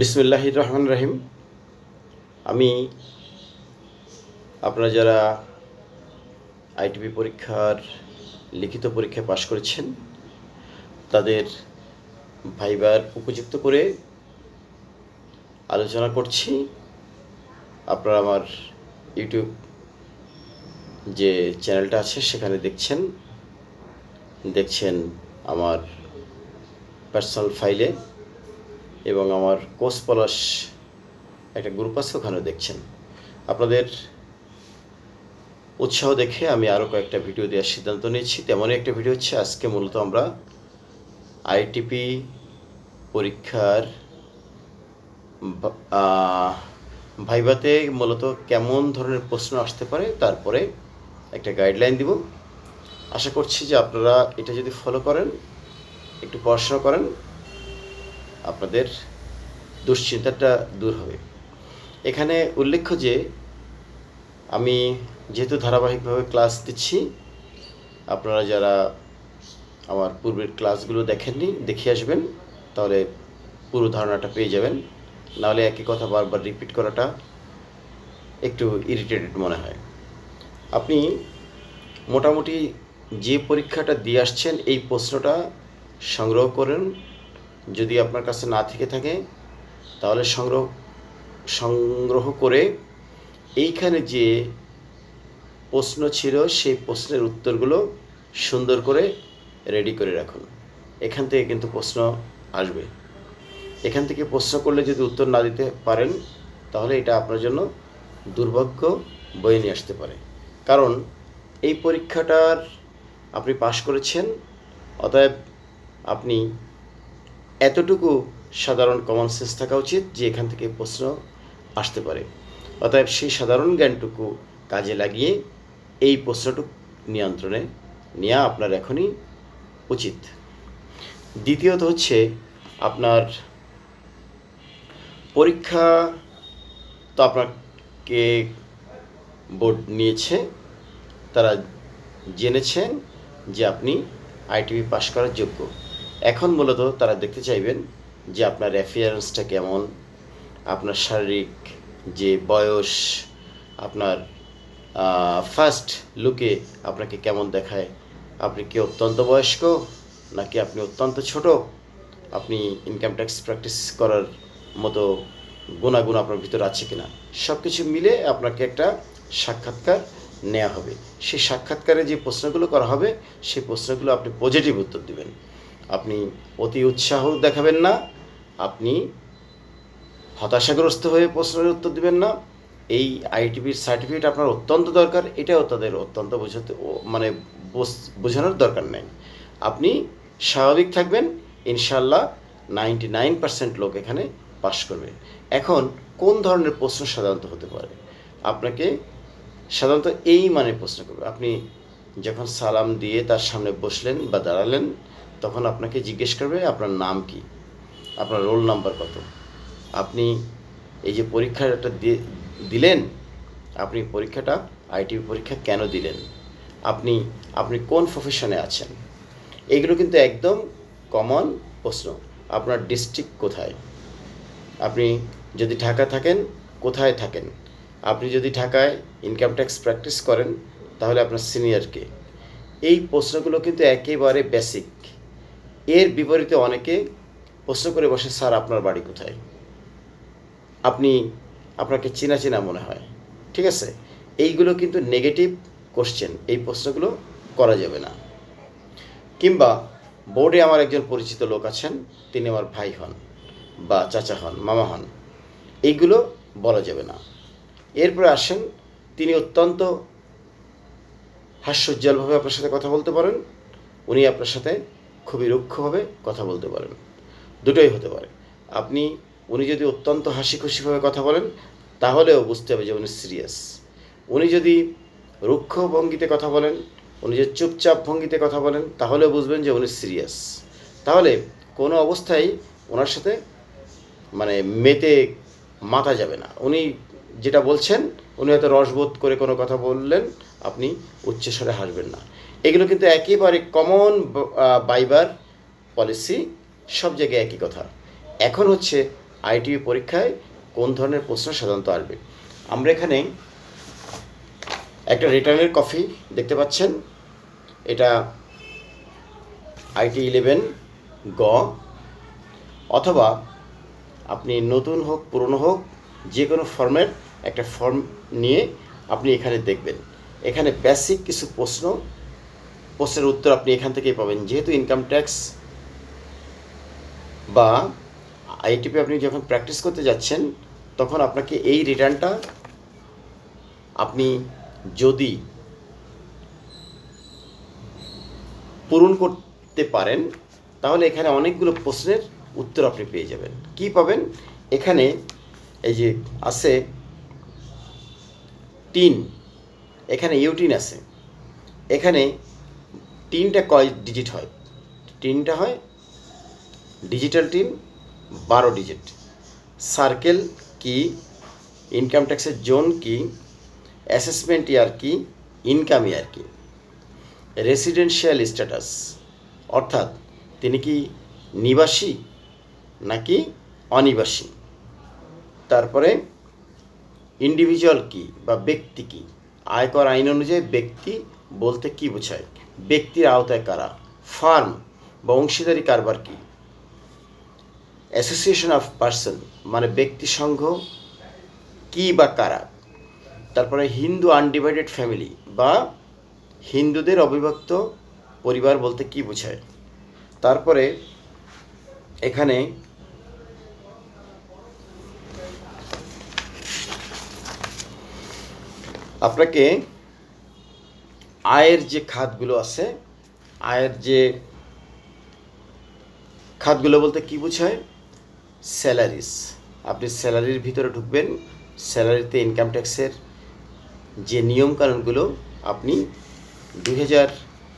বিসমিল্লাহির রহমান রহিম। আমি আপনারা যারা আইটিপি পরীক্ষার লিখিত পরীক্ষায় পাশ করেছেন, তাদের ভাইবার উপযুক্ত করে আলোচনা করছি। আপনারা আমার ইউটিউব যে চ্যানেলটা আছে, সেখানে দেখছেন। দেখছেন আমার পার্সোনাল ফাইলে এবং আমার কোর্স পলাশ একটা গ্রুপ আছে, ওখানেও দেখছেন। আপনাদের উৎসাহ দেখে আমি আরও কয়েকটা ভিডিও দেওয়ার সিদ্ধান্ত নিয়েছি। তেমনই একটা ভিডিও হচ্ছে, আজকে মূলত আমরা আইটিপি পরীক্ষার ভাইভাতে মূলত কেমন ধরনের প্রশ্ন আসতে পারে তারপরে একটা গাইডলাইন দিব। আশা করছি যে আপনারা এটা যদি ফলো করেন, একটু পড়াশোনা করেন আপনাদের দুশ্চিন্তাটা দূর হবে। এখানে উল্লেখ্য যে, আমি যেহেতু ধারাবাহিকভাবে ক্লাস দিচ্ছি, আপনারা যারা আমার পূর্বের ক্লাসগুলো দেখেননি, দেখে আসবেন, তাহলে পুরো ধারণাটা পেয়ে যাবেন। নাহলে একই কথা বারবার রিপিট করাটা একটু ইরিটেটেড মনে হয়। আপনি মোটামুটি যে পরীক্ষাটা দিয়ে আসছেন, এই প্রশ্নটা সংগ্রহ করেন যদি আপনার কাছে না থেকে থাকে, তাহলে সংগ্রহ সংগ্রহ করে এইখানে যে প্রশ্ন ছিল, সেই প্রশ্নের উত্তরগুলো সুন্দর করে রেডি করে রাখুন। এখান থেকে কিন্তু প্রশ্ন আসবে। এখান থেকে প্রশ্ন করলে যদি উত্তর না দিতে পারেন, তাহলে এটা আপনার জন্য দুর্ভাগ্য বয়ে নিয়ে আসতে পারে। কারণ এই পরীক্ষাটার আপনি পাশ করেছেন, অতএব আপনি এতটুকু সাধারণ কমন সেন্স থাকা উচিত যে এখান থেকে প্রশ্ন আসতে পারে। অতএব সেই সাধারণ জ্ঞানটুকু কাজে লাগিয়ে এই প্রশ্নটুকু নিয়ন্ত্রণে নেওয়া আপনার এখনই উচিত। দ্বিতীয়ত হচ্ছে আপনার পরীক্ষা তো আপনাকে বোর্ড নিয়েছে, তারা জেনেছেন যে আপনি আইটিভি পাশ করার যোগ্য। এখন মূলত তারা দেখতে চাইবেন যে আপনার অ্যাফিয়ারেন্সটা কেমন, আপনার শারীরিক যে বয়স, আপনার ফার্স্ট লুকে আপনাকে কেমন দেখায়, আপনি কি অত্যন্ত বয়স্ক নাকি আপনি অত্যন্ত ছোট? আপনি ইনকাম ট্যাক্স প্র্যাকটিস করার মতো গুণাগুণ আপনার ভিতরে আছে কিনা? সব কিছু মিলে আপনাকে একটা সাক্ষাৎকার নেওয়া হবে। সেই সাক্ষাৎকারে যে প্রশ্নগুলো করা হবে, সেই প্রশ্নগুলো আপনি পজিটিভ উত্তর দিবেন। আপনি অতি উৎসাহ দেখাবেন না, আপনি হতাশাগ্রস্ত হয়ে প্রশ্নের উত্তর দিবেন না। এই আইটিপির সার্টিফিকেট আপনার অত্যন্ত দরকার, এটাও তাদের অত্যন্ত বোঝাতে মানে বোঝ- বোঝানোর দরকার নেই। আপনি স্বাভাবিক থাকবেন ইনশাল্লাহ নাইনটি নাইন পার্সেন্ট লোক এখানে পাশ করবে। এখন কোন ধরনের প্রশ্ন সাধারণত হতে পারে? আপনাকে সাধারণত এই মানে প্রশ্ন করবে। আপনি যখন সালাম দিয়ে তার সামনে বসলেন বা দাঁড়ালেন তখন আপনাকে জিজ্ঞেস করবে আপনার নাম কি, আপনার রোল নাম্বার কত। আপনি এই যে পরীক্ষাটা দিলেন, আপনি পরীক্ষাটা আইটি পরীক্ষা কেন দিলেন, আপনি আপনি কোন প্রফেশনে আছেন, এগুলো কিন্তু একদম কমন প্রশ্ন। আপনার ডিস্ট্রিক্ট কোথায়? আপনি যদি ঢাকা থাকেন, কোথায় থাকেন? আপনি যদি ঢাকায় ইনকাম ট্যাক্স প্র্যাকটিস করেন, তাহলে আপনার সিনিয়রকে এই প্রশ্নগুলো কিন্তু একেবারে বেসিক এর বিপরীতে অনেকে প্রশ্ন করে বসে, স্যার, আপনার বাড়ি কোথায়? আপনি, আপনাকে চেনা চেনা মনে হয়। ঠিক আছে? এইগুলো কিন্তু নেগেটিভ কোশ্চেন এই প্রশ্নগুলো করা যাবে না। কিংবা বোর্ডে আমার একজন পরিচিত লোক আছেন, তিনি আমার ভাই হন বা চাচা হন, মামা হন, এইগুলো বলা যাবে না। এরপরে আসেন, তিনি অত্যন্ত হাস্যোজ্জ্বলভাবে আপনার সাথে কথা বলতে পারেন, উনি আপনার সাথে খুবই রুক্ষভাবে কথা বলতে পারেন। দুটোই হতে পারে। আপনি, উনি যদি অত্যন্ত হাসি খুশিভাবে কথা বলেন, তাহলেও বুঝতে হবে যে উনি সিরিয়াস উনি যদি রুক্ষ ভঙ্গিতে কথা বলেন, উনি যে চুপচাপ ভঙ্গিতে কথা বলেন, তাহলেও বুঝবেন যে উনি সিরিয়াস তাহলে কোনো অবস্থায় ওনার সাথে মানে মেতে মাথা যাবে না। উনি যেটা বলছেন, উনি হয়তো রসবোধ করে কোনো কথা বললেন, আপনি উচ্চস্বরে হাসবেন না। এগুলো কিন্তু একেবারে কমন বাইবার পলিসি সব জায়গায় একই কথা। এখন হচ্ছে আইটিপি পরীক্ষায় কোন ধরনের প্রশ্ন সাধারণত আসবে। আমরা এখানে একটা রিটার্নের কপি দেখতে পাচ্ছেন। এটা আইটি ইলেভেন গ। অথবা আপনি নতুন হোক, পুরনো হোক যে কোনো ফর্মের একটা ফর্ম নিয়ে আপনি এখানে দেখবেন। এখানে বেসিক কিছু প্রশ্ন প্রশ্নের উত্তর আপনি এখান থেকেই পাবেন। যেহেতু ইনকাম ট্যাক্স বা আইটিপি আপনি যখন প্র্যাকটিস করতে যাচ্ছেন, তখন আপনাকে এই রিটার্নটা আপনি যদি পূরণ করতে পারেন, তাহলে এখানে অনেকগুলো প্রশ্নের উত্তর আপনি পেয়ে যাবেন। কি পাবেন? এখানে এই যে আছে টিন। এখানে ইউটিন আছে। এখানে টিনটা কয় ডিজিট হয়। টিনটা হয় ডিজিটাল টিন বারো ডিজিট সার্কেল কি ইনকাম ট্যাক্সের জোন কি অ্যাসেসমেন্ট ইয়ার কি ইনকাম ইয়ার কি। রেসিডেন্সিয়াল স্ট্যাটাস অর্থাৎ তিনি কি নিবাসী নাকি অনিবাসী? তারপরে ইন্ডিভিজুয়াল কি বা ব্যক্তি কি? আয়কর আইন অনুযায়ী ব্যক্তি বলতে কি বোঝায়? ব্যক্তির আওতায় কারা? ফার্ম বা অংশীদারি কারবার কি? অ্যাসোসিয়েশন অফ পার্সন মানে ব্যক্তি সংঘ কি বা কারা? তারপরে হিন্দু আনডিভাইডেড ফ্যামিলি বা হিন্দুদের অবিভক্ত পরিবার বলতে কি বোঝায়? তারপরে এখানে আপনাকে আয়ের যে খাতগুলো আছে, আয়ের যে খাতগুলো বলতে কি বোঝায়? স্যালারিস আপনি স্যালারির ভিতরে ঢুকবেন স্যালারিতে ইনকাম ট্যাক্সের যে নিয়মকানুনগুলো, আপনি দুই হাজার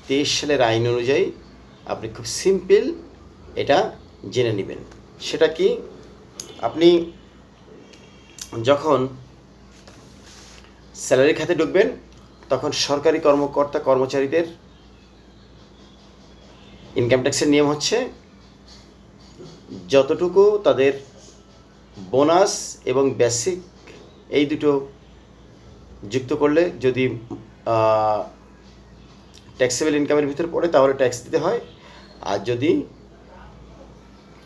তেইশ সালের আইন অনুযায়ী আপনি খুব সিম্পল এটা জেনে নেবেন। সেটা কি? আপনি যখন স্যালারি খাতে ঢুকবেন তখন সরকারি কর্মকর্তা কর্মচারীদের ইনকাম ট্যাক্সের নিয়ম হচ্ছে যতটুকু তাদের বোনাস এবং বেসিক এই দুটো যুক্ত করলে যদি ট্যাক্সেবল ইনকামের ভিতরে পড়ে তাহলে ট্যাক্স দিতে হয়। আর যদি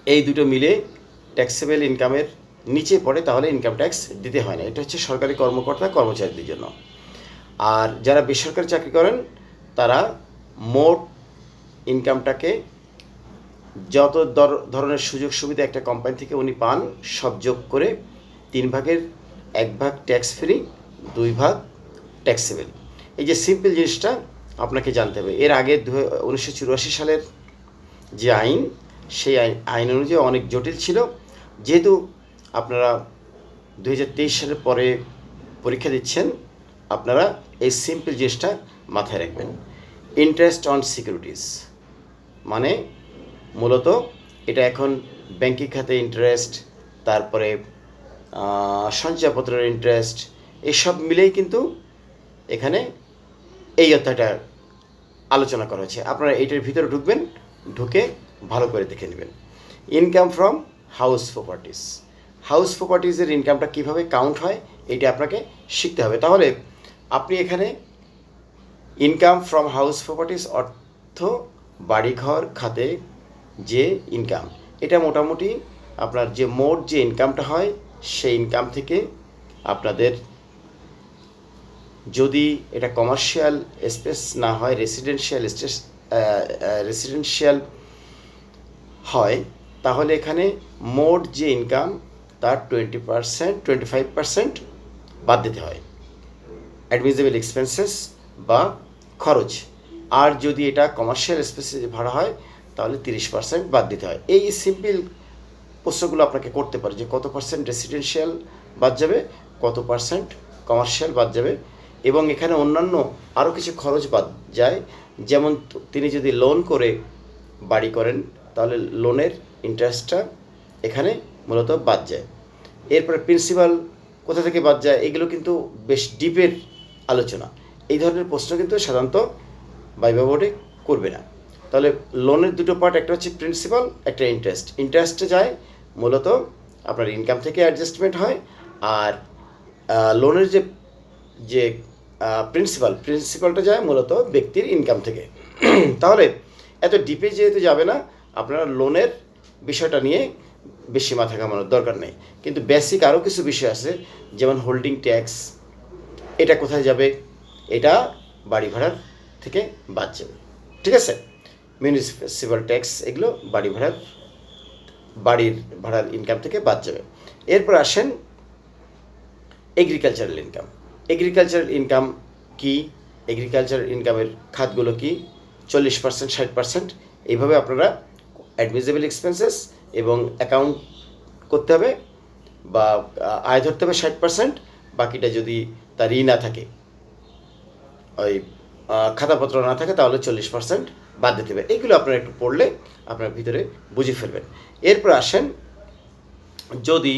এই দুটো মিলে ট্যাক্সেবল ইনকামের নিচে পড়ে তাহলে ইনকাম ট্যাক্স দিতে হয় না। এটা হচ্ছে সরকারি কর্মকর্তা কর্মচারীদের জন্য। আর যারা বেসরকারি চাকরি করেন, তারা মোট ইনকামটাকে যত ধরনের সুযোগ সুবিধা একটা কোম্পানি থেকে উনি পান, সব যোগ করে তিন ভাগের এক ভাগ ট্যাক্স ফ্রি দুই ভাগ ট্যাক্সেবেল এই যে সিম্পল জিনিসটা আপনাকে জানতে হবে। এর আগে উনিশশো চুরাশি সালের যে আইন, সেই আইন আইন অনুযায়ী অনেক জটিল ছিল। যেহেতু আপনারা দু হাজার তেইশ সালের পরে পরীক্ষা দিচ্ছেন আপনারা এই সিম্পল জিনিসটা মাথায় রাখবেন। ইন্টারেস্ট অন সিকিউরিটিস মানে মূলত এটা এখন ব্যাংকিং খাতে ইন্টারেস্ট তারপরে সঞ্চয়পত্রের ইন্টারেস্ট এসব মিলেই কিন্তু এখানে এই অধ্যায়টা আলোচনা করা হয়েছে। আপনারা এইটার ভিতরে ঢুকবেন, ঢুকে ভালো করে দেখে নেবেন। Income from house properties house প্রপার্টিসের ইনকামটা কীভাবে কাউন্ট হয়, এটা আপনাকে শিখতে হবে। তাহলে আপনি এখানে ইনকাম ফ্রম হাউস প্রপার্টিস অর্থ বাড়িঘর, খাতে যে ইনকাম এটা মোটামুটি আপনার যে মোট যে ইনকামটা হয়, সেই ইনকাম থেকে আপনাদের যদি এটা কমার্শিয়াল স্পেস না হয় রেসিডেন্সিয়াল স্টেস রেসিডেন্সিয়াল হয়, তাহলে এখানে মোট যে ইনকাম তার twenty percent twenty five percent বাদ দিতে হয়। অ্যাডমিজেবল এক্সপেন্সেস বা খরচ। আর যদি এটা কমার্শিয়াল স্পেসে ভাড়া হয়, তাহলে তিরিশ পার্সেন্ট বাদ দিতে হয়। এই সিম্পল প্রশ্নগুলো আপনাকে করতে পারে যে কত পার্সেন্ট রেসিডেন্সিয়াল বাদ যাবে, কত পার্সেন্ট কমার্শিয়াল বাদ যাবে এবং এখানে অন্যান্য আরও কিছু খরচ বাদ যায়। যেমন তিনি যদি লোন করে বাড়ি করেন, তাহলে লোনের ইন্টারেস্টটা এখানে মূলত বাদ যায়। এরপরে প্রিন্সিপাল কোথা থেকে বাদ যায়, এগুলো কিন্তু বেশ ডিপের আলোচনা। এই ধরনের প্রশ্ন কিন্তু সাধারণত বাইবা বোর্ডে করবে না। তাহলে লোনের দুটো পার্ট একটা হচ্ছে প্রিন্সিপাল একটা ইন্টারেস্ট ইন্টারেস্টে যায় মূলত আপনার ইনকাম থেকে অ্যাডজাস্টমেন্ট হয় আর লোনের যে যে প্রিন্সিপাল প্রিন্সিপালটা যায় মূলত ব্যক্তির ইনকাম থেকে। তাহলে এত ডিপে যেহেতু যাবে না, আপনারা লোনের বিষয়টা নিয়ে বেশি মাথা ঘামানোর দরকার নেই। কিন্তু বেসিক আরও কিছু বিষয় আছে, যেমন হোল্ডিং ট্যাক্স এটা কোথায় যাবে? এটা বাড়ি ভাড়ার থেকে বাদ যাবে ঠিক আছে? মিউনিসিপ্যাল ট্যাক্স এগুলো বাড়ি ভাড়ার বাড়ির ভাড়ার ইনকাম থেকে বাদ যাবে। এরপর আসেন এগ্রিকালচারাল ইনকাম এগ্রিকালচারাল ইনকাম কি? এগ্রিকালচারাল ইনকামের খাতগুলো কি? চল্লিশ পার্সেন্ট ষাট পার্সেন্ট এইভাবে আপনারা অ্যাডমিজেবল এক্সপেন্সেস এবং অ্যাকাউন্ট করতে হবে বা, আয় ধরতে হবে ষাট পার্সেন্ট বাকিটা যদি তার ই না থাকে। ওই খাতাপত্র না থাকে তাহলে চল্লিশ পার্সেন্ট বাদ দিতে হবে। এইগুলো আপনারা একটু পড়লে আপনার ভিতরে বুঝে ফেলবেন। এরপর আসেন, যদি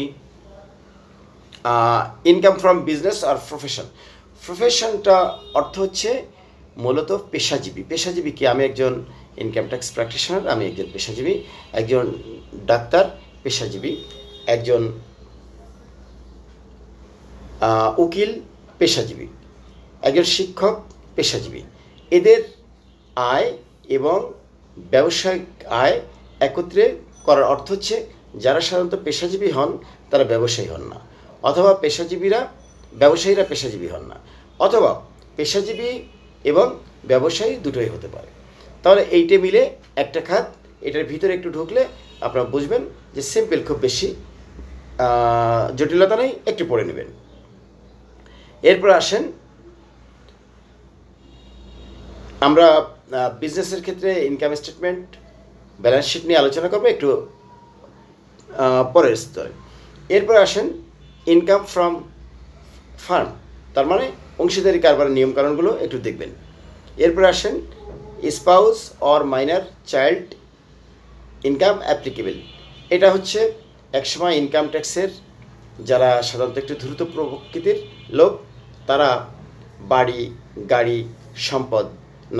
ইনকাম ফ্রম বিজনেস আর প্রফেশন প্রফেশনটা অর্থ হচ্ছে মূলত পেশাজীবী। পেশাজীবী কি? আমি একজন ইনকাম ট্যাক্স প্র্যাকটিশনার আমি একজন পেশাজীবী। একজন ডাক্তার, পেশাজীবী। একজন উকিল পেশাজীবী। একজন শিক্ষক, পেশাজীবী। এদের আয় এবং ব্যবসায়িক আয় একত্রে করার অর্থ হচ্ছে, যারা সাধারণত পেশাজীবী হন, তারা ব্যবসায়ী হন না। অথবা পেশাজীবীরা ব্যবসায়ীরা পেশাজীবী হন না। অথবা পেশাজীবী এবং ব্যবসায়ী দুটোই হতে পারে। তাহলে এইটে মিলে একটা খাত, এটার ভিতরে একটু ঢুকলে আপনারা বুঝবেন যে সিম্পল খুব বেশি জটিলতা নেই, একটু পড়ে নেবেন। এরপর আসেন, আমরা বিজনেসের ক্ষেত্রে ইনকাম স্টেটমেন্ট ব্যালেন্স শিট নিয়ে আলোচনা করব, একটু পরের স্তরে। এরপর আসেন ইনকাম ফ্রম ফার্ম তার মানে অংশীদারি কারবারের নিয়মকানুনগুলো একটু দেখবেন। এরপর আসেন spouse or minor child income applicable এটা হচ্ছে একসময় ইনকাম ট্যাক্সের যারা সাধারণত একটু দ্রুত প্রকৃতির লোক তারা বাড়ি, গাড়ি, সম্পদ,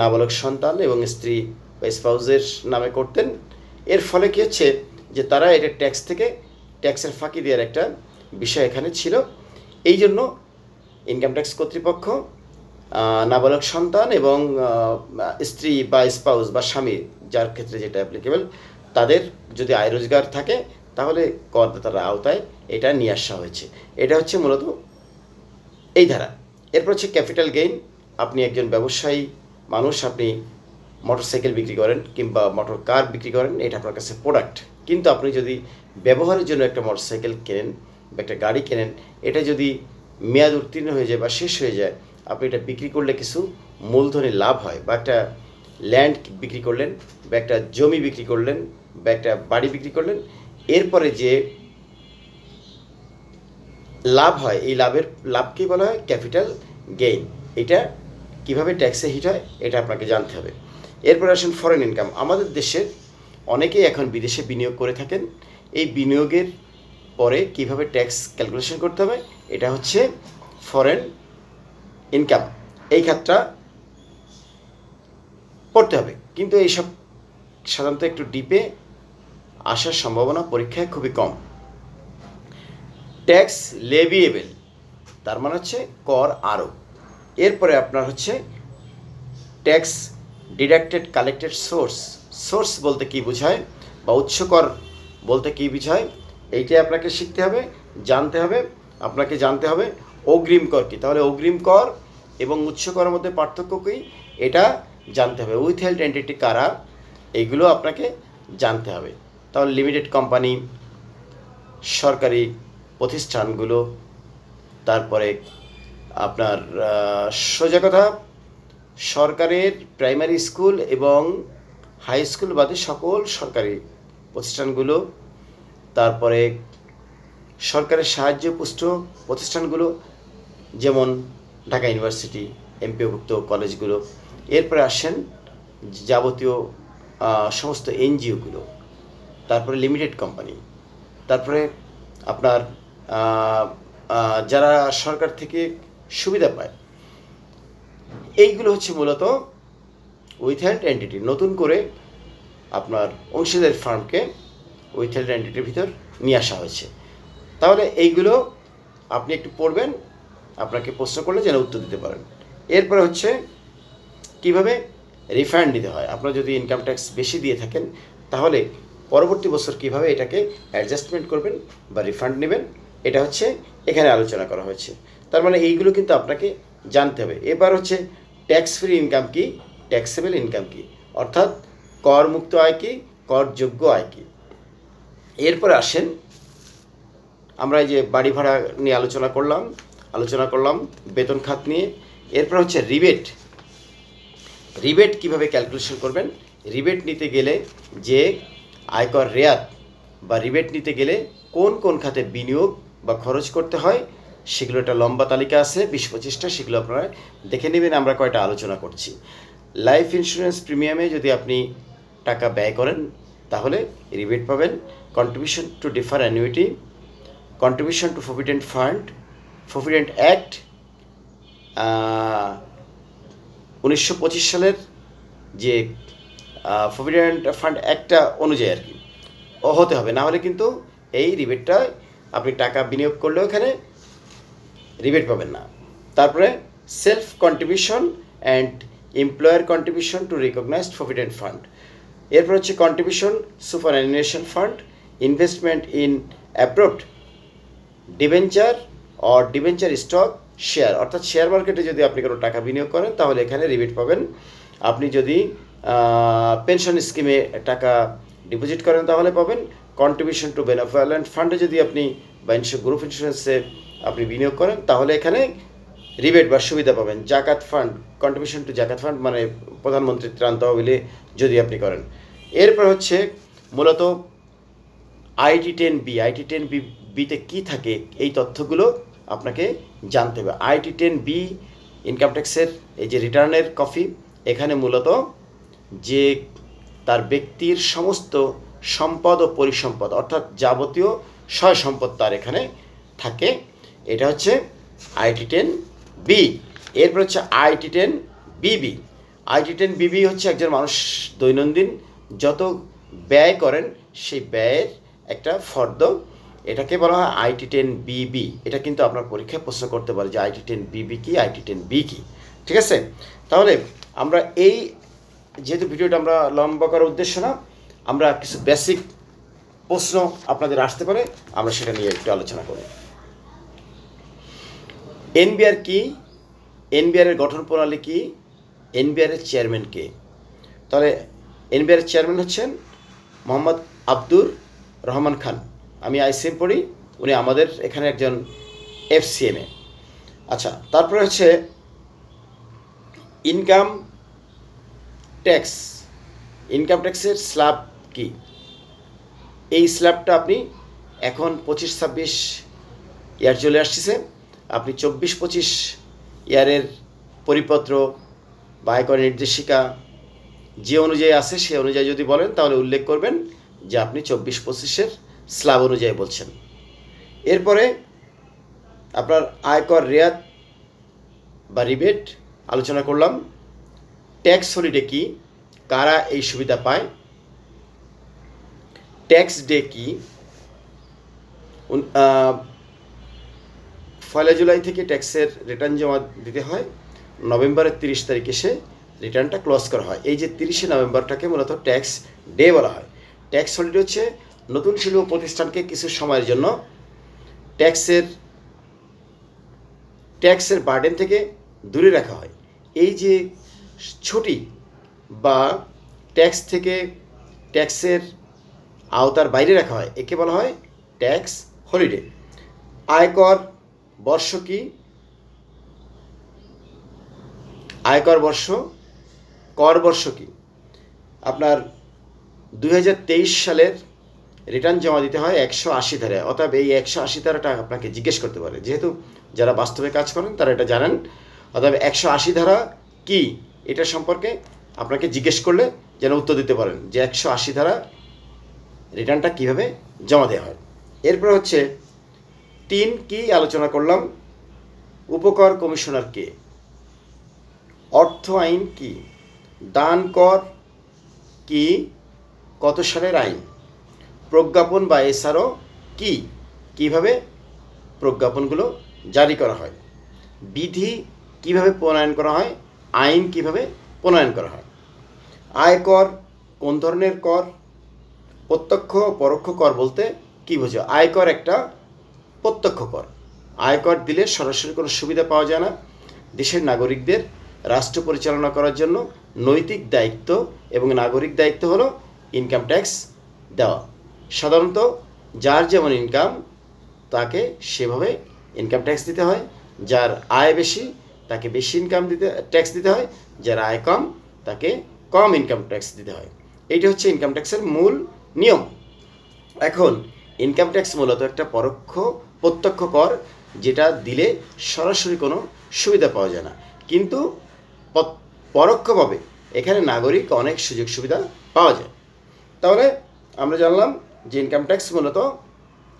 নাবালক সন্তান এবং স্ত্রী বা স্পাউজের নামে করতেন। এর ফলে কী হচ্ছে যে তারা এটা ট্যাক্স থেকে ট্যাক্সের ফাঁকি দেওয়ার একটা বিষয় এখানে ছিল। এই জন্য ইনকাম ট্যাক্স কর্তৃপক্ষ নাবালক সন্তান এবং স্ত্রী বা স্পাউস বা স্বামী যার ক্ষেত্রে যেটা অ্যাপ্লিকেবল তাদের যদি আয় রোজগার থাকে, তাহলে করদাতার আওতায় এটা নিয়ে আসা হয়েছে। এটা হচ্ছে মূলত এই ধারা। এরপর হচ্ছে ক্যাপিটাল গেইন আপনি একজন ব্যবসায়ী, মানুষ, আপনি মোটরসাইকেল বিক্রি করেন কিংবা মোটর কার বিক্রি করেন, এটা আপনার কাছে প্রোডাক্ট কিন্তু আপনি যদি ব্যবহারের জন্য একটা মোটরসাইকেল কেনেন বা একটা গাড়ি কেনেন, এটা যদি মেয়াদ উত্তীর্ণ হয়ে যায় বা শেষ হয়ে যায়, আপনি এটা বিক্রি করলে কিছু মূলধনে লাভ হয় বা একটা ল্যান্ড বিক্রি করলেন বা একটা জমি বিক্রি করলেন বা একটা বাড়ি বিক্রি করলেন। এরপরে যে লাভ হয়, এই লাভের, লাভকেই বলা হয় ক্যাপিটাল গেইন। এটা কীভাবে ট্যাক্সে হিট হয়, এটা আপনাকে জানতে হবে। এরপর আসেন ফরেন ইনকাম আমাদের দেশের অনেকেই এখন বিদেশে বিনিয়োগ করে থাকেন। এই বিনিয়োগের পরে কীভাবে ট্যাক্স ক্যালকুলেশন করতে হবে, এটা হচ্ছে ফরেন ইনকাম এই খাতটা পড়তে হবে। কিন্তু এইসব সাধারণত একটু ডিপে আসার সম্ভাবনা পরীক্ষায় খুবই কম। ট্যাক্স লেভিয়েবল তার মানে হচ্ছে কর আরোপ এরপরে আপনার হচ্ছে tax deducted collected source source বলতে কি বোঝায় বা উৎস কর বলতে কি বোঝায়, এইটাই আপনাকে শিখতে হবে, জানতে হবে, আপনাকে জানতে হবে অগ্রিম কর কি। তাহলে অগ্রিম কর এবং উৎস করের মধ্যে পার্থক্য কী, এটা জানতে হবে। উইথ হেল্ড এন্টিটি কারা, এইগুলো আপনাকে জানতে হবে। তাহলে লিমিটেড কোম্পানি সরকারি প্রতিষ্ঠানগুলো, তারপরে আপনার সোজা কথা, সরকারের প্রাইমারি স্কুল এবং হাই স্কুল বাদে সকল সরকারি প্রতিষ্ঠানগুলো, তারপরে সরকারের সাহায্য পুষ্ট প্রতিষ্ঠানগুলো, যেমন ঢাকা ইউনিভার্সিটি, এমপিওভুক্ত কলেজগুলো। এরপরে আসেন যাবতীয় সমস্ত এনজিওগুলো, তারপরে লিমিটেড কোম্পানি, তারপরে আপনার যারা সরকার থেকে সুবিধা পায়। এইগুলো হচ্ছে মূলত উইথহেল্ড এন্টিটি নতুন করে আপনার অংশীদারি ফার্মকে উইথহেল্ড এন্টিটির ভিতর নিয়ে আসা হয়েছে। তাহলে এইগুলো আপনি একটু পড়বেন, আপনাকে প্রশ্ন করলে যেন উত্তর দিতে পারেন। এরপরে হচ্ছে কীভাবে রিফান্ড দিতে হয়? আপনারা যদি ইনকাম ট্যাক্স বেশি দিয়ে থাকেন, তাহলে পরবর্তী বছর কীভাবে এটাকে অ্যাডজাস্টমেন্ট করবেন বা রিফান্ড নেবেন? এটা হচ্ছে এখানে আলোচনা করা হয়েছে। তার মানে এইগুলো কিন্তু আপনাকে জানতে হবে। এবার হচ্ছে ট্যাক্স ফ্রি ইনকাম কি? ট্যাক্সেবল ইনকাম কি? অর্থাৎ করমুক্ত আয় কি? করযোগ্য আয় কি? এরপর আসেন, আমরা এই যে বাড়ি ভাড়া নিয়ে আলোচনা করলাম আলোচনা করলাম বেতন খাত নিয়ে। এরপর হচ্ছে রিবেট রিবেট কীভাবে ক্যালকুলেশন করবেন? রিবেট নিতে গেলে যে আয়কর রেয়াত বা রিবেট নিতে গেলে কোন কোন খাতে বিনিয়োগ বা খরচ করতে হয়, সেগুলো একটা লম্বা তালিকা আছে, বিশ পঁচিশটা, সেগুলো আপনারা দেখে নেবেন, আমরা কয়টা আলোচনা করছি। লাইফ ইন্স্যুরেন্স প্রিমিয়ামে যদি আপনি টাকা ব্যয় করেন, তাহলে রিবেট পাবেন contribution to defer annuity contribution to provident fund provident act উনিশশো পঁচিশ সালের যে প্রভিডেন্ট ফান্ড একটা অনুযায়ী আর কি। ও হতে হবে, না হলে কিন্তু এই রিবেটটা আপনি টাকা বিনিয়োগ করলেও এখানে রিবেট পাবেন না। তারপরে self contribution and employer contribution to recognised provident fund এরপর হচ্ছে contribution superannuation fund investment in approved debenture or debenture stock share অর্থাৎ শেয়ার মার্কেটে যদি আপনি কোনো টাকা বিনিয়োগ করেন, তাহলে এখানে রিবিট পাবেন। আপনি যদি পেনশন স্কিমে টাকা ডিপোজিট করেন, তাহলে পাবেন। কন্ট্রিবিউশন টু বেনিফিট ফান্ডে যদি আপনি বা গ্রুপ ইন্স্যুরেন্সে আপনি বিনিয়োগ করেন, তাহলে এখানে রিবেট বা সুবিধা পাবেন। জাকাত ফান্ড কন্ট্রিবিউশন টু জাকাত ফান্ড মানে প্রধানমন্ত্রী ত্রাণ তহবিলে যদি আপনি করেন। এরপর হচ্ছে মূলত IT ten B IT ten B বিতে কী থাকে এই তথ্যগুলো আপনাকে জানতে হবে। আইটি টেন বি ইনকাম ট্যাক্সের এই যে রিটার্নের কপি এখানে মূলত যে তার ব্যক্তির সমস্ত সম্পদ ও পরিসম্পদ, অর্থাৎ যাবতীয় সয় সম্পদ তার এখানে থাকে। এটা হচ্ছে আইটি টেন বি এরপর হচ্ছে IT ten BB IT ten BB হচ্ছে একজন মানুষ দৈনন্দিন যত ব্যয় করেন, সেই ব্যয়ের একটা ফর্দ। এটাকে বলা হয় আইটি টেন বিবি এটা কিন্তু আপনার পরীক্ষায় প্রশ্ন করতে পারে যে আইটি টেন বিবি কি আইটি টেন বি কি। ঠিক আছে? তাহলে আমরা এই, যেহেতু ভিডিওটা আমরা লম্বা করার উদ্দেশ্য না আমরা কিছু বেসিক প্রশ্ন আপনাদের আসতে পারে, আমরা সেটা নিয়ে একটু আলোচনা করি। এনবিআর কি? এনবিআর এর গঠন প্রণালী কি? এনবিআর এর চেয়ারম্যান কে? তাহলে এনবিআর এর চেয়ারম্যান হচ্ছেন মোহাম্মদ আব্দুর রহমান খান। আমি আইসিএম পড়ি, উনি আমাদের এখানে একজন এফসিএমএ আচ্ছা তারপরে হচ্ছে ইনকাম ট্যাক্স ইনকাম ট্যাক্সের স্ল্যাব কি? এই স্ল্যাবটা আপনি এখন পঁচিশ ছাব্বিশ ইয়ার চলে আসছে। আপনি চব্বিশ পঁচিশ ইয়ারের পরিপত্র বা আয়কর নির্দেশিকা। যে অনুযায়ী আছে সে অনুযায়ী যদি বলেন তাহলে উল্লেখ করবেন যে আপনি চব্বিশ পঁচিশের স্ল্যাব অনুযায়ী বলছেন। এরপরে আপনার আয়কর রেয়াত বা রিবেট আলোচনা করলাম। ট্যাক্স হলিডে কি? কারা এই সুবিধা পায়? ট্যাক্স ডে কি? পয়লা জুলাই থেকে ট্যাক্সের রিটার্ন জমা দিতে হয়। নভেম্বরের তিরিশ তারিখে সে রিটার্নটা ক্লোজ করা হয়। এই যে তিরিশে নভেম্বরটাকে মূলত ট্যাক্স ডে বলা হয়। ট্যাক্স হলিডে হচ্ছে নতুন শিল্প প্রতিষ্ঠানকে কিছু সময়ের জন্য ট্যাক্সের ট্যাক্সের বার্ডেন থেকে দূরে রাখা হয়। এই যে ছুটি বা ট্যাক্স থেকে ট্যাক্সের আওতার বাইরে রাখা হয়। একে বলা হয় ট্যাক্স হলিডে আয়কর বর্ষ কি? আয়কর বর্ষ, কর বর্ষ কি? আপনার দুই হাজার তেইশ সালের রিটার্ন জমা দিতে হয় একশো আশি ধারে। অর্থাৎ এই একশো আশি ধারাটা আপনাকে জিজ্ঞেস করতে পারে। যেহেতু যারা বাস্তবে কাজ করেন, তারা এটা জানেন। অর্থাৎ একশো আশি ধারা কি? এটা সম্পর্কে আপনাকে জিজ্ঞেস করলে যেন উত্তর দিতে পারেন যে একশো আশি ধারা রিটার্নটা কীভাবে জমা দেওয়া হয়। এরপর হচ্ছে তিন কি আলোচনা করলাম? উপকর কমিশনার কে? অর্থ আইন কি? দান কর কি? কত সালের আইন? প্রজ্ঞাপন বা এসআরও কি? কীভাবে প্রজ্ঞাপনগুলো জারি করা হয়? বিধি কীভাবে প্রণয়ন করা হয়? আইন কীভাবে প্রণয়ন করা হয়? আয়কর কোন ধরনের কর? প্রত্যক্ষ পরোক্ষ কর বলতে কী বোঝো? আয়কর একটা প্রত্যক্ষ কর। আয়কর দিলে সরাসরি কোনো সুবিধা পাওয়া যায় না। দেশের নাগরিকদের রাষ্ট্র পরিচালনা করার জন্য নৈতিক দায়িত্ব এবং নাগরিক দায়িত্ব হলো ইনকাম ট্যাক্স দেওয়া। সাধারণত যার যেমন ইনকাম তাকে সেভাবে ইনকাম ট্যাক্স দিতে হয়। যার আয় বেশি, তাকে বেশি ইনকাম দিতে ট্যাক্স দিতে হয়। যার আয় কম, তাকে কম ইনকাম ট্যাক্স দিতে হয়। এইটা হচ্ছে ইনকাম ট্যাক্সের মূল নিয়ম। এখন ইনকাম ট্যাক্স মূলত একটা পরোক্ষ প্রত্যক্ষ কর যেটা দিলে সরাসরি কোনো সুবিধা পাওয়া যায় না। কিন্তু পরোক্ষভাবে এখানে নাগরিক অনেক সুযোগ সুবিধা পাওয়া যায়। তাহলে আমরা জানলাম যে ইনকাম ট্যাক্স মূলত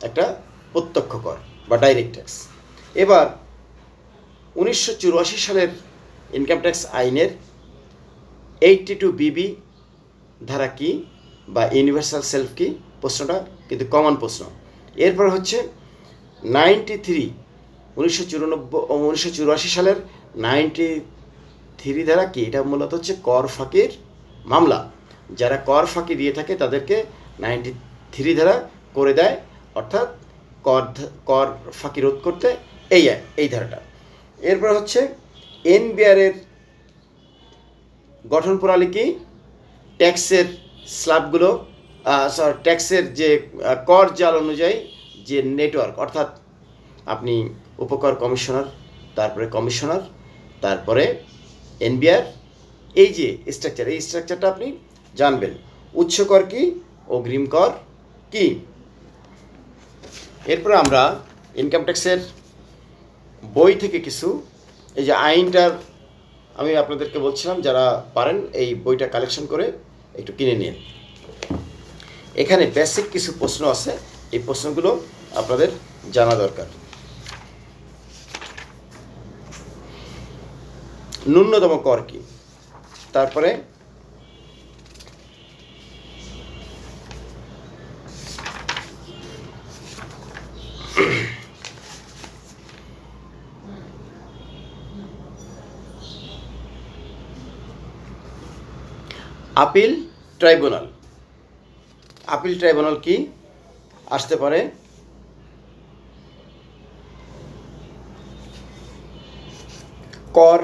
একটা প্রত্যক্ষ কর বা ডাইরেক্ট ট্যাক্স এবার, উনিশশো চুরাশি সালের ইনকাম ট্যাক্স আইনের এইটটি টু বিবি ধারা কি? বা ইউনিভার্সাল সেলফ কি? প্রশ্নটা কিন্তু কমন প্রশ্ন। এরপর হচ্ছে নাইনটি থ্রি উনিশশো চুরানব্বই উনিশশো চুরাশি সালের নাইনটি থ্রি দ্বারা কি? এটা মূলত হচ্ছে কর ফাঁকির মামলা। যারা কর ফাঁকি দিয়ে থাকে তাদেরকে নাইনটি থ্রি ধারা করে দেয়। অর্থাৎ কর কর ফাঁকি রোধ করতে এই এই ধারাটা। এরপর হচ্ছে এনবিআরের গঠন প্রণালী কি? ট্যাক্সের স্ল্যাবগুলো সরি ট্যাক্সের যে কর জাল অনুযায়ী যে নেটওয়ার্ক অর্থাৎ আপনি উপকর কমিশনার, তারপরে কমিশনার, তারপরে এনবিআর, এই যে স্ট্রাকচার এই স্ট্রাকচারটা আপনি জানবেন। উচ্চ কর কি? অগ্রিম কর কি? এরপরে আমরা ইনকাম ট্যাক্সের বই থেকে কিছু, এই যে আইনটার, আমি আপনাদেরকে বলছিলাম, যারা পারেন এই বইটা কালেকশন করে একটু কিনে নিন। এখানে বেসিক কিছু প্রশ্ন আছে। এই প্রশ্নগুলো আপনাদের জানা দরকার। ন্যূনতম কর কি? তারপরে আপিল ট্রাইব্যুনাল। আপিল ট্রাইব্যুনাল কি? আসতে পারে। কর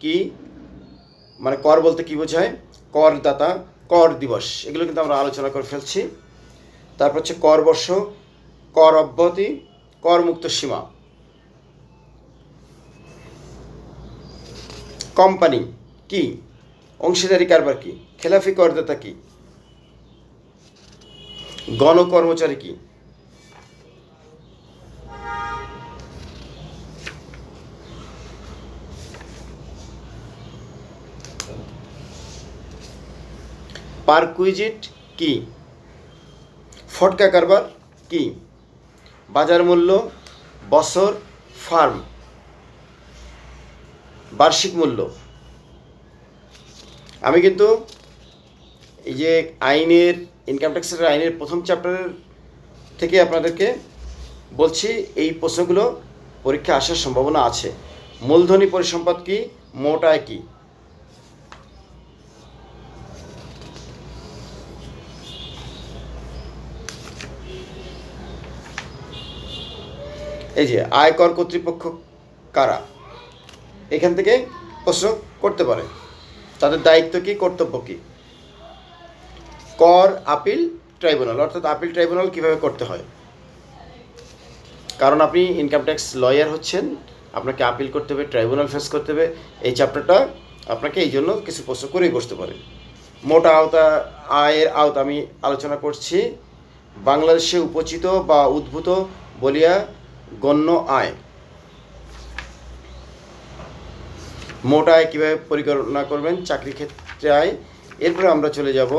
কি? মানে কর বলতে কি বোঝায়? করদাতা, কর দিবস। এগুলো কিন্তু আমরা আলোচনা করে ফেলছি। তারপর হচ্ছে কর বর্ষ, কর অব্যাহতি, কর মুক্ত সীমা। কোম্পানি কি? অংশীদারি কারবার কি? খেলাফি করদাতা কি? গণকর্মচারী কি? পারকুইজিট কি? ফটকা কারবার কি? বাজার মূল্য, বছর, ফার্ম। বার্ষিক মূল্য। আমি কিন্তু এই যে আইনের ইনকাম ট্যাক্সের আইনের প্রথম চ্যাপ্টারের থেকে আপনাদেরকে বলছি, এই প্রশ্নগুলো পরীক্ষা আসার সম্ভাবনা আছে। মূলধনী পরিসম্পদ কি, মোট আয় কি? এই যে, আয়কর কর্তৃপক্ষ কারা? এখান থেকে প্রশ্ন করতে পারে। তাদের দায়িত্ব কি, কর্তব্য কি? কর, আপিল, ট্রাইব্যুনাল। অর্থাৎ আপিল, ট্রাইব্যুনাল কীভাবে করতে হয়? কারণ আপনি ইনকাম ট্যাক্স লয়ার হচ্ছেন, আপনাকে আপিল করতে হবে, ট্রাইব্যুনাল ফেস করতে হবে। এই চ্যাপ্টারটা আপনাকে এই জন্য কিছু প্রশ্ন করেই বসতে পারে। মোটা আওতা, আয়ের আওতা আমি আলোচনা করছি। বাংলাদেশে উপচিত বা উদ্ভূত বলিয়া গণ্য আয়। মোট আয় কীভাবে পরিকল্পনা করবেন চাকরি ক্ষেত্রে আয় এরপরে আমরা চলে যাব।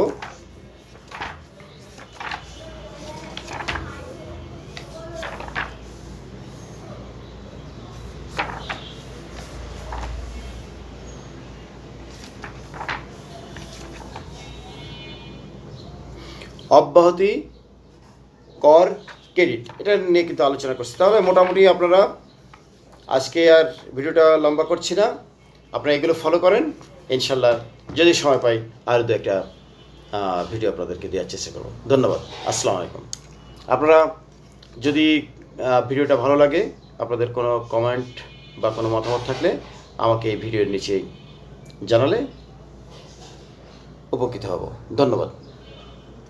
অব্যাহতি কর ক্রেডিট, এটা নিয়ে কিন্তু আলোচনা করছি। তাহলে মোটামুটি আপনারা আজকে আর ভিডিওটা লম্বা করছি না। আপনারা এগুলো ফলো করেন, ইনশাল্লাহ যদি সময় পাই আর দু একটা ভিডিও আপনাদেরকে দেওয়ার চেষ্টা করব। ধন্যবাদ, আসসালামু আলাইকুম। আপনারা যদি ভিডিওটা ভালো লাগে, আপনাদের কোনো কমেন্ট বা কোনো মতামত থাকলে আমাকে এই ভিডিওর নিচে জানালে উপকৃত হব। ধন্যবাদ।